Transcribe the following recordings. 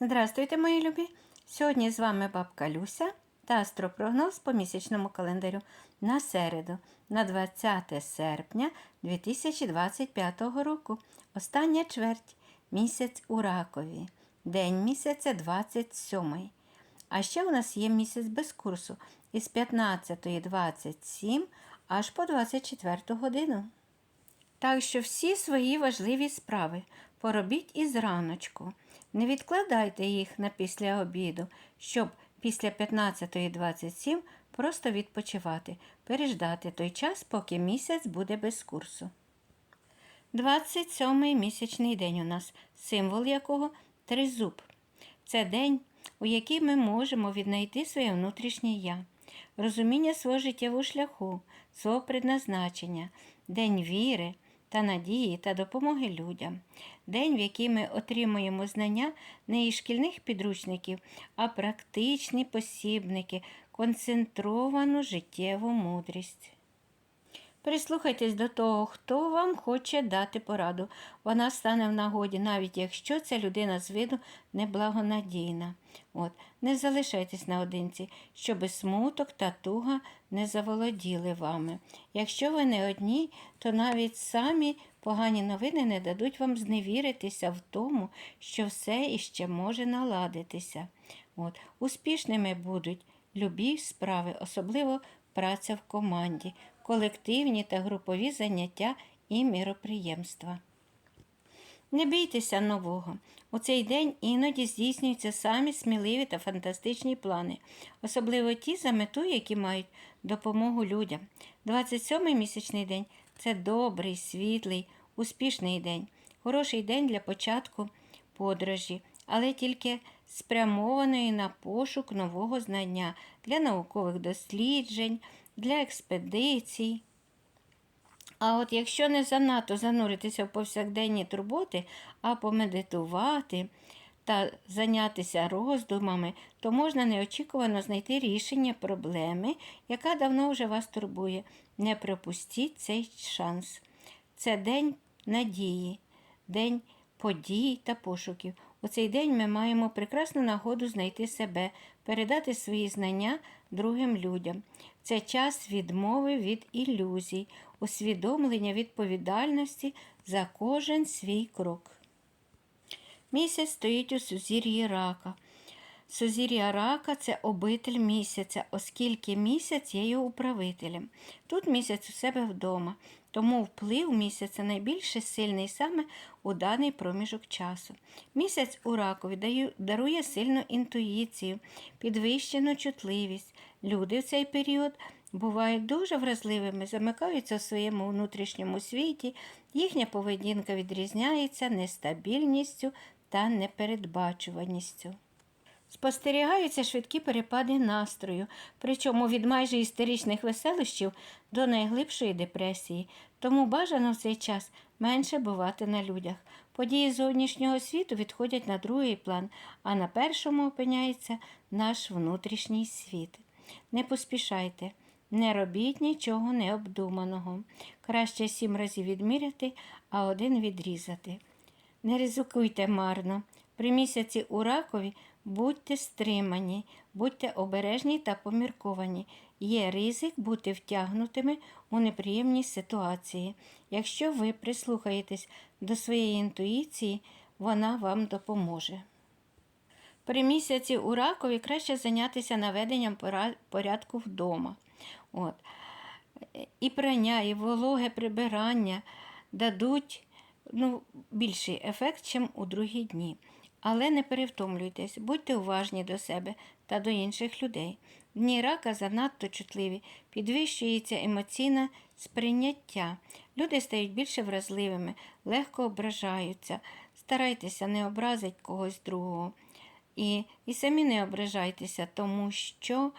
Здравствуйте, мої любі! Сьогодні з вами бабка Люся та астропрогноз по місячному календарю на середу, на 20 серпня 2025 року. Остання чверть, місяць у ракові, день місяця 27. А ще у нас є місяць без курсу із 15.27 аж по 24 годину. Так що всі свої важливі справи поробіть із раночку. Не відкладайте їх на після обіду, щоб після 15.27 просто відпочивати, переждати той час, поки місяць буде без курсу. 27-й місячний день у нас, символ якого тризуб. Це день, у який ми можемо віднайти своє внутрішнє я, розуміння свого життєвого шляху, свого предназначення, день віри та надії та допомоги людям, день, в який ми отримуємо знання не із шкільних підручників, а практичні посібники, концентровану життєву мудрість. Прислухайтесь до того, хто вам хоче дати пораду. Вона стане в нагоді, навіть якщо ця людина з виду неблагонадійна. От. Не залишайтесь наодинці, щоби смуток та туга не заволоділи вами. Якщо ви не одні, то навіть самі погані новини не дадуть вам зневіритися в тому, що все іще може наладитися. От. Успішними будуть любі справи, особливо праця в команді, колективні та групові заняття і міроприємства. Не бійтеся нового. У цей день іноді здійснюються самі сміливі та фантастичні плани, особливо ті за мету, які мають допомогу людям. 27-й місячний день це добрий, світлий, успішний день, хороший день для початку подорожі, але тільки спрямованої на пошук нового знання для наукових досліджень, для експедицій. А от якщо не занадто зануритися в повсякденні турботи, а помедитувати та зайнятися роздумами, то можна неочікувано знайти рішення проблеми, яка давно вже вас турбує. Не пропустіть цей шанс. Це день надії, день подій та пошуків. У цей день ми маємо прекрасну нагоду знайти себе, передати свої знання другим людям. Це час відмови від ілюзій, усвідомлення відповідальності за кожен свій крок. Місяць стоїть у сузір'ї рака. Сузір'я рака це обитель місяця, оскільки місяць є його управителем. Тут місяць у себе вдома, тому вплив місяця найбільше сильний саме у даний проміжок часу. Місяць у ракові дарує сильну інтуїцію, підвищену чутливість. Люди в цей період бувають дуже вразливими, замикаються в своєму внутрішньому світі, їхня поведінка відрізняється нестабільністю та непередбачуваністю. Спостерігаються швидкі перепади настрою, причому від майже істеричних веселощів до найглибшої депресії, тому бажано в цей час менше бувати на людях. Події зовнішнього світу відходять на другий план, а на першому опиняється наш внутрішній світ. Не поспішайте, не робіть нічого необдуманого. Краще сім разів відміряти, а один відрізати. Не ризикуйте марно. При місяці у ракові будьте стримані, будьте обережні та помірковані. Є ризик бути втягнутими у неприємні ситуації. Якщо ви прислухаєтесь до своєї інтуїції, вона вам допоможе. При місяці у ракові краще зайнятися наведенням порядку вдома. От. І прання, і вологе прибирання дадуть ну, більший ефект, ніж у другі дні. Але не перевтомлюйтесь, будьте уважні до себе та до інших людей. Дні рака занадто чутливі, підвищується емоційне сприйняття. Люди стають більше вразливими, легко ображаються. Старайтеся не образити когось другого. І і самі не ображайтеся, тому що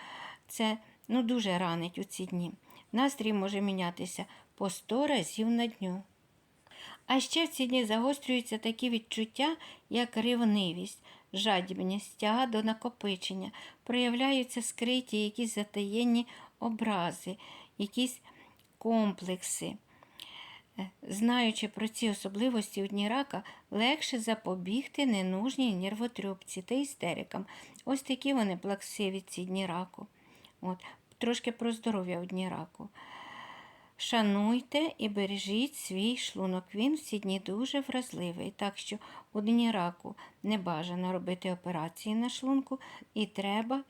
це ну, дуже ранить у ці дні. Настрій може мінятися по 100 разів на дню. А ще в ці дні загострюються такі відчуття, як ревнивість, жадібність, тяга до накопичення, проявляються скриті якісь затаєнні образи, якісь комплекси. Е, Знаючи про ці особливості у дні рака, легше запобігти ненужній нервотрюбці та істерикам. Ось такі вони плаксиві ці дні раку. От. Трошки про здоров'я у дні раку. Шануйте і бережіть свій шлунок. Він в ці дні дуже вразливий, так що у дні раку не бажано робити операції на шлунку і треба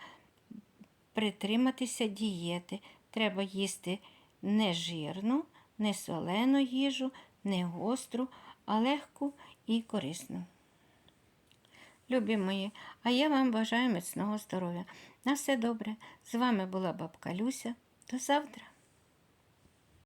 притриматися дієти. Треба їсти не жирну, не солену їжу, не гостру, а легку і корисну. Любі мої, а я вам бажаю міцного здоров'я. На все добре. З вами була бабка Люся. До завтра.